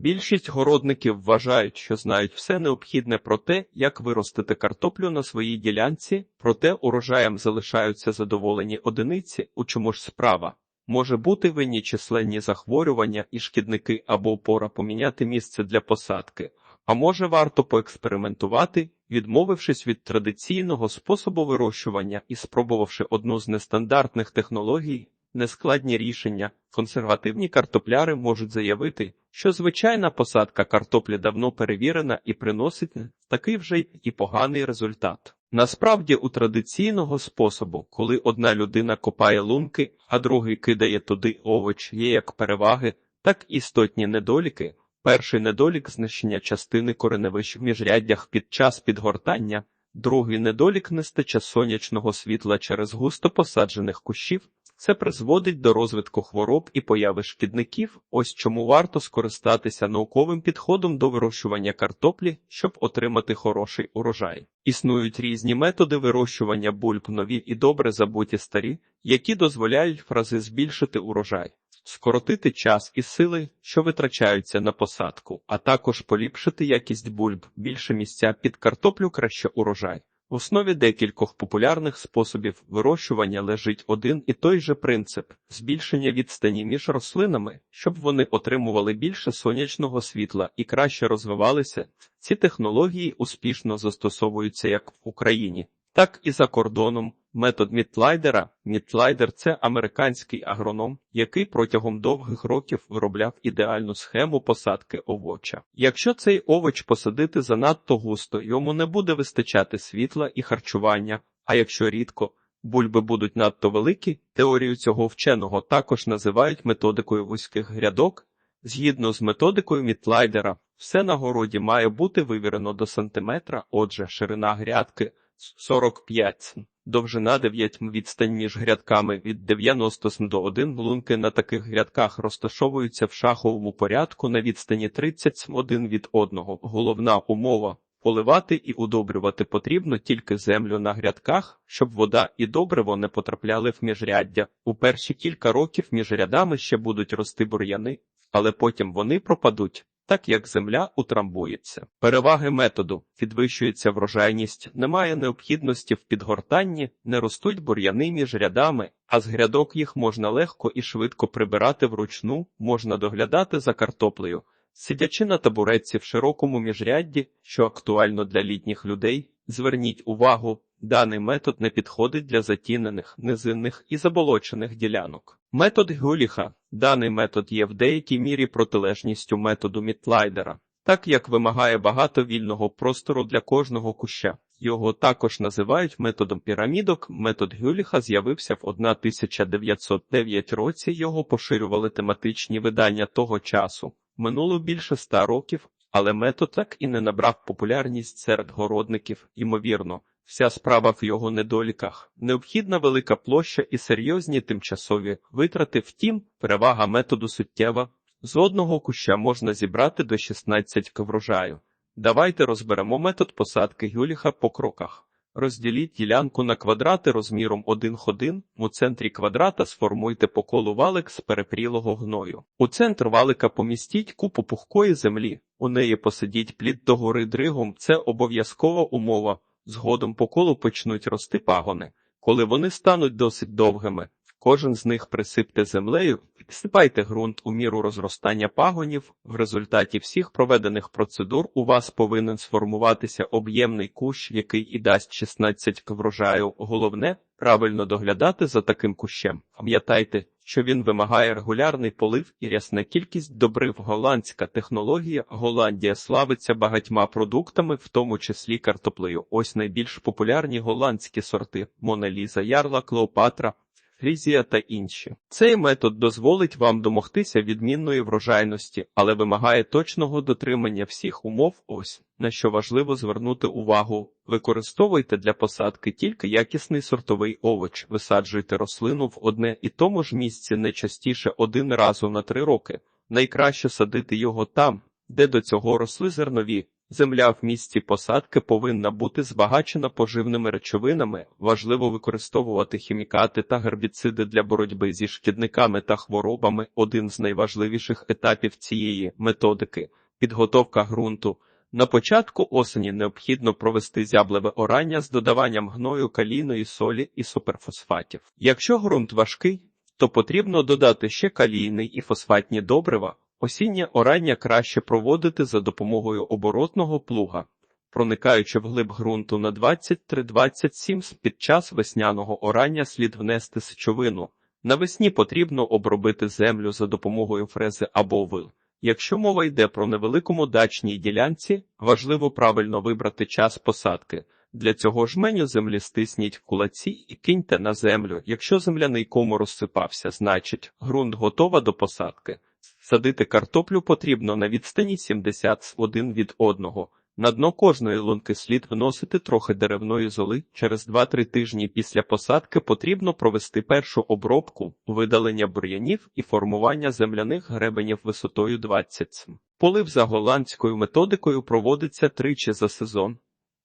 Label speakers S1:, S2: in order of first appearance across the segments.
S1: Більшість городників вважають, що знають все необхідне про те, як виростити картоплю на своїй ділянці, проте урожаєм залишаються задоволені одиниці, у чому ж справа. Може бути винні численні захворювання і шкідники або пора поміняти місце для посадки, а може варто поекспериментувати, відмовившись від традиційного способу вирощування і спробувавши одну з нестандартних технологій, нескладні рішення, консервативні картопляри можуть заявити, що звичайна посадка картоплі давно перевірена і приносить такий вже і поганий результат. Насправді, у традиційного способу, коли одна людина копає лунки, а другий кидає туди овоч, є як переваги, так і істотні недоліки. Перший недолік знищення частини кореневищ в міжряддях під час підгортання, другий недолік нестача сонячного світла через густо посаджених кущів. Це призводить до розвитку хвороб і появи шкідників. Ось чому варто скористатися науковим підходом до вирощування картоплі, щоб отримати хороший урожай. Існують різні методи вирощування бульб нові і добре забуті старі, які дозволяють в рази збільшити урожай, скоротити час і сили, що витрачаються на посадку, а також поліпшити якість бульб, більше місця під картоплю краще урожай. В основі декількох популярних способів вирощування лежить один і той же принцип збільшення відстані між рослинами, щоб вони отримували більше сонячного світла і краще розвивалися. Ці технології успішно застосовуються як в Україні, так і за кордоном. Метод Мітлайдера Мітлайдер це американський агроном, який протягом довгих років виробляв ідеальну схему посадки овоча. Якщо цей овоч посадити занадто густо, йому не буде вистачати світла і харчування, а якщо рідко, бульби будуть надто великі, теорію цього вченого також називають методикою вузьких грядок. Згідно з методикою Мітлайдера, все на городі має бути вивірено до сантиметра, отже, ширина грядки 45 см. Довжина 9 м відстань між грядками від 90 см до 1 лунки на таких грядках розташовуються в шаховому порядку на відстані 30 см один від одного. Головна умова поливати і удобрювати потрібно тільки землю на грядках, щоб вода і добриво не потрапляли в міжряддя. У перші кілька років між рядами ще будуть рости бур'яни, але потім вони пропадуть так як земля утрамбується. Переваги методу підвищується врожайність, немає необхідності в підгортанні, не ростуть бур'яни між рядами, а з грядок їх можна легко і швидко прибирати вручну, можна доглядати за картоплею. Сидячи на табуретці в широкому міжрядді, що актуально для літніх людей, зверніть увагу, даний метод не підходить для затінених, низинних і заболочених ділянок. Метод Гюліха. Даний метод є в деякій мірі протилежністю методу Мітлайдера, так як вимагає багато вільного простору для кожного куща. Його також називають методом пірамідок. Метод Гюліха з'явився в 1909 році. Його поширювали тематичні видання того часу. Минуло більше ста років, але метод так і не набрав популярність серед городників, ймовірно. Вся справа в його недоліках, необхідна велика площа і серйозні тимчасові витрати. Втім, перевага методу суттєва. З одного куща можна зібрати до 16 врожаю. Давайте розберемо метод посадки гюліха по кроках. Розділіть ділянку на квадрати розміром 1 х У центрі квадрата сформуйте по колу валик з перепрілого гною. У центр валика помістіть купу пухкої землі. У неї посадіть плід догори дригом. Це обов'язкова умова. Згодом по колу почнуть рости пагони. Коли вони стануть досить довгими, кожен з них присипте землею, підсипайте ґрунт у міру розростання пагонів. В результаті всіх проведених процедур у вас повинен сформуватися об'ємний кущ, який і дасть 16 к врожаю. Головне правильно доглядати за таким кущем. Пам'ятайте, що він вимагає регулярний полив і рясна кількість добрив. Голландська технологія. Голландія славиться багатьма продуктами, в тому числі картоплею. Ось найбільш популярні голландські сорти: Моналіза, Ярла, Клеопатра. Фрізія та інші. Цей метод дозволить вам домогтися відмінної врожайності, але вимагає точного дотримання всіх умов. Ось на що важливо звернути увагу. Використовуйте для посадки тільки якісний сортовий овоч, висаджуйте рослину в одне і тому ж місці не частіше один разу на три роки. Найкраще садити його там, де до цього росли зернові. Земля в місці посадки повинна бути збагачена поживними речовинами. Важливо використовувати хімікати та гербіциди для боротьби зі шкідниками та хворобами. Один з найважливіших етапів цієї методики підготовка ґрунту. На початку осені необхідно провести зяблеве орання з додаванням гною калійної солі і суперфосфатів. Якщо ґрунт важкий, то потрібно додати ще калійний і фосфатні добрива. Осіннє орання краще проводити за допомогою оборотного плуга, проникаючи вглиб ґрунту на 23-27 під час весняного орання слід внести сечовину. Навесні потрібно обробити землю за допомогою фрези або вил. Якщо мова йде про невеликому дачній ділянці, важливо правильно вибрати час посадки. Для цього жменю землі стисніть в кулаці і киньте на землю. Якщо земляний кому розсипався, значить ґрунт готова до посадки. Садити картоплю потрібно на відстані 71 від одного. На дно кожної лунки слід вносити трохи деревної золи. Через 2-3 тижні після посадки потрібно провести першу обробку, видалення бур'янів і формування земляних гребенів висотою 20 см. Полив за голландською методикою проводиться тричі за сезон.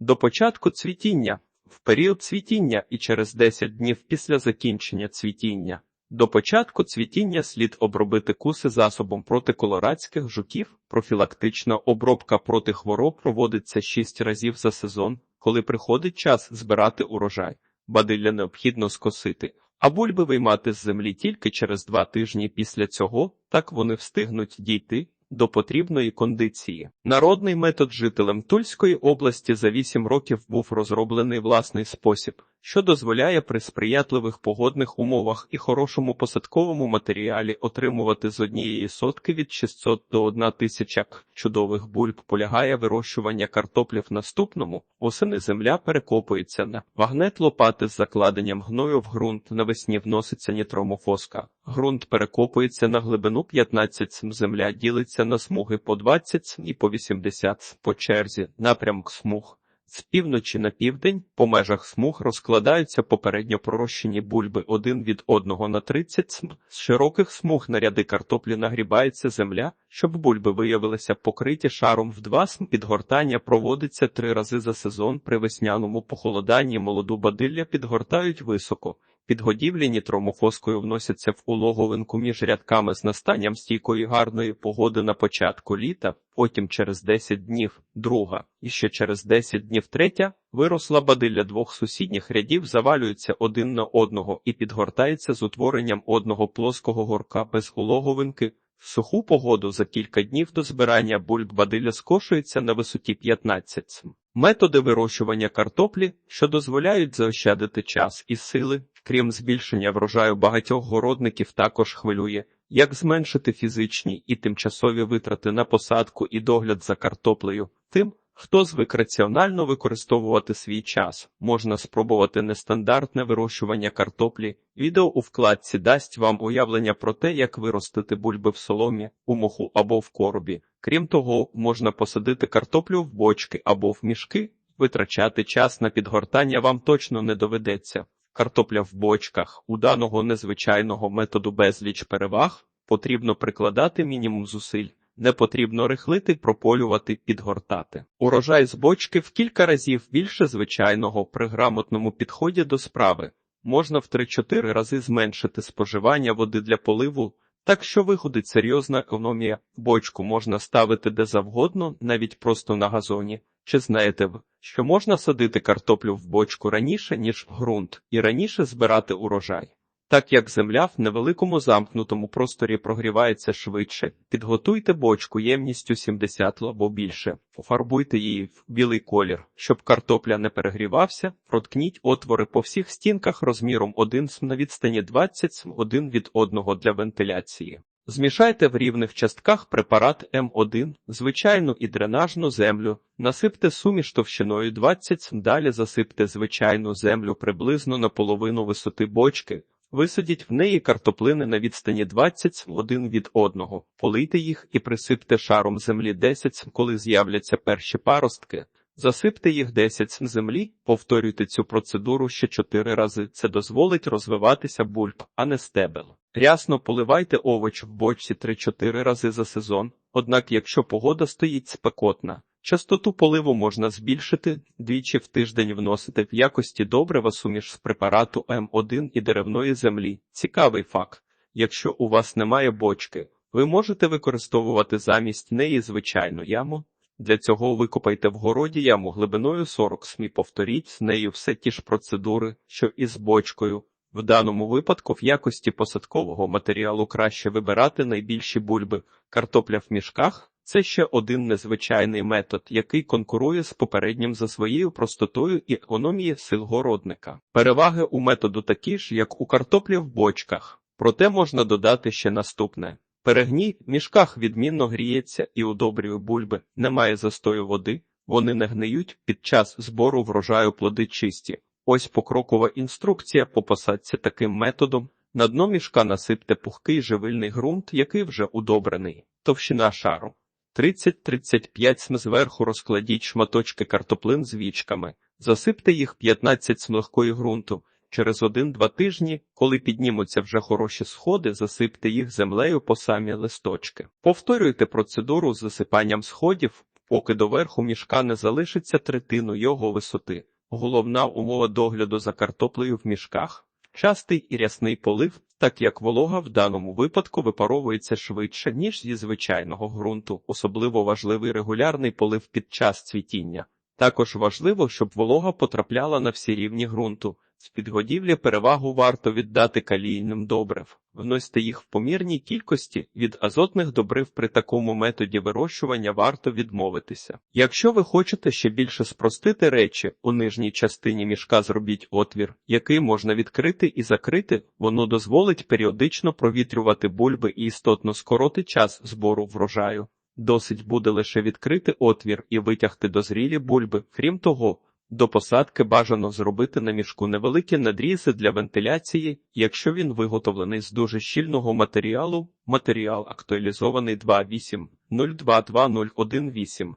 S1: До початку цвітіння, в період цвітіння і через 10 днів після закінчення цвітіння. До початку цвітіння слід обробити куси засобом проти колорадських жуків. Профілактична обробка проти хвороб проводиться 6 разів за сезон, коли приходить час збирати урожай. Бадилля необхідно скосити, а бульби виймати з землі тільки через 2 тижні після цього, так вони встигнуть дійти до потрібної кондиції. Народний метод жителям Тульської області за 8 років був розроблений власний спосіб, що дозволяє при сприятливих погодних умовах і хорошому посадковому матеріалі отримувати з однієї сотки від 600 до 1 тисяча чудових бульб. Полягає вирощування картоплів наступному. Осени земля перекопується на вагнет лопати з закладенням гною в ґрунт. Навесні вноситься нітромофоска. Ґрунт перекопується на глибину 15 см. Земля ділиться на смуги по 20 см і по 80 см по черзі. Напрямок смуг. З півночі на південь по межах смуг розкладаються попередньо пророщені бульби один від одного на 30 см. З широких смуг на ряди картоплі нагрібається земля, щоб бульби виявилися покриті шаром в 2 см. Підгортання проводиться три рази за сезон. При весняному похолоданні молоду бадилля підгортають високо. Підгодівлі нітромофоскою вносяться в улоговинку між рядками з настанням стійкої гарної погоди на початку літа, потім через 10 днів друга, і ще через 10 днів третя, виросла бадилля двох сусідніх рядів завалюється один на одного і підгортається з утворенням одного плоского горка без улоговинки. В суху погоду за кілька днів до збирання бульб бадилля скошується на висоті 15. Методи вирощування картоплі, що дозволяють заощадити час і сили, крім збільшення врожаю багатьох городників, також хвилює, як зменшити фізичні і тимчасові витрати на посадку і догляд за картоплею. Тим, хто звик раціонально використовувати свій час, можна спробувати нестандартне вирощування картоплі. Відео у вкладці дасть вам уявлення про те, як виростити бульби в соломі, у моху або в коробі. Крім того, можна посадити картоплю в бочки або в мішки. Витрачати час на підгортання вам точно не доведеться. Картопля в бочках у даного незвичайного методу безліч переваг потрібно прикладати мінімум зусиль. Не потрібно рихлити, прополювати, підгортати. Урожай з бочки в кілька разів більше звичайного при грамотному підході до справи. Можна в 3-4 рази зменшити споживання води для поливу, так що виходить серйозна економія. Бочку можна ставити де завгодно, навіть просто на газоні. Чи знаєте ви, що можна садити картоплю в бочку раніше, ніж в ґрунт, і раніше збирати урожай? Так як земля в невеликому замкнутому просторі прогрівається швидше, підготуйте бочку ємністю 70 або більше, пофарбуйте її в білий колір, щоб картопля не перегрівався, проткніть отвори по всіх стінках розміром 1 см на відстані 20 см один від одного для вентиляції. Змішайте в рівних частках препарат М1, звичайну і дренажну землю, насипте суміш товщиною 20 см, далі засипте звичайну землю приблизно на половину висоти бочки, Висадіть в неї картоплини на відстані 20 см один від одного, полийте їх і присипте шаром землі 10 см, коли з'являться перші паростки. Засипте їх 10 см землі, повторюйте цю процедуру ще 4 рази. Це дозволить розвиватися бульб, а не стебел. Рясно поливайте овоч в бочці 3-4 рази за сезон, однак якщо погода стоїть спекотна, Частоту поливу можна збільшити, двічі в тиждень вносити в якості добрива суміш з препарату М1 і деревної землі. Цікавий факт. Якщо у вас немає бочки, ви можете використовувати замість неї звичайну яму. Для цього викопайте в городі яму глибиною 40 см. Повторіть з нею все ті ж процедури, що і з бочкою. В даному випадку в якості посадкового матеріалу краще вибирати найбільші бульби. Картопля в мішках це ще один незвичайний метод, який конкурує з попереднім за своєю простотою і економією сил городника. Переваги у методу такі ж, як у картоплі в бочках. Проте можна додати ще наступне. Перегній в мішках відмінно гріється і удобрює бульби, немає застою води, вони не гниють під час збору врожаю плоди чисті. Ось покрокова інструкція по посадці таким методом. На дно мішка насипте пухкий живильний ґрунт, який вже удобрений. Товщина шару 30-35 см зверху розкладіть шматочки картоплин з вічками, засипте їх 15 см легкої ґрунту. Через один-два тижні, коли піднімуться вже хороші сходи, засипте їх землею по самі листочки. Повторюйте процедуру з засипанням сходів, поки до верху мішка не залишиться третину його висоти. Головна умова догляду за картоплею в мішках частий і рясний полив, так як волога в даному випадку випаровується швидше, ніж зі звичайного ґрунту, особливо важливий регулярний полив під час цвітіння. Також важливо, щоб волога потрапляла на всі рівні ґрунту. З підгодівлі перевагу варто віддати калійним добрив. Вносьте їх в помірній кількості, від азотних добрив при такому методі вирощування варто відмовитися. Якщо ви хочете ще більше спростити речі, у нижній частині мішка зробіть отвір, який можна відкрити і закрити, воно дозволить періодично провітрювати бульби і істотно скоротить час збору врожаю. Досить буде лише відкрити отвір і витягти дозрілі бульби. Крім того, до посадки бажано зробити на мішку невеликі надрізи для вентиляції, якщо він виготовлений з дуже щільного матеріалу, матеріал актуалізований 2.8.022018.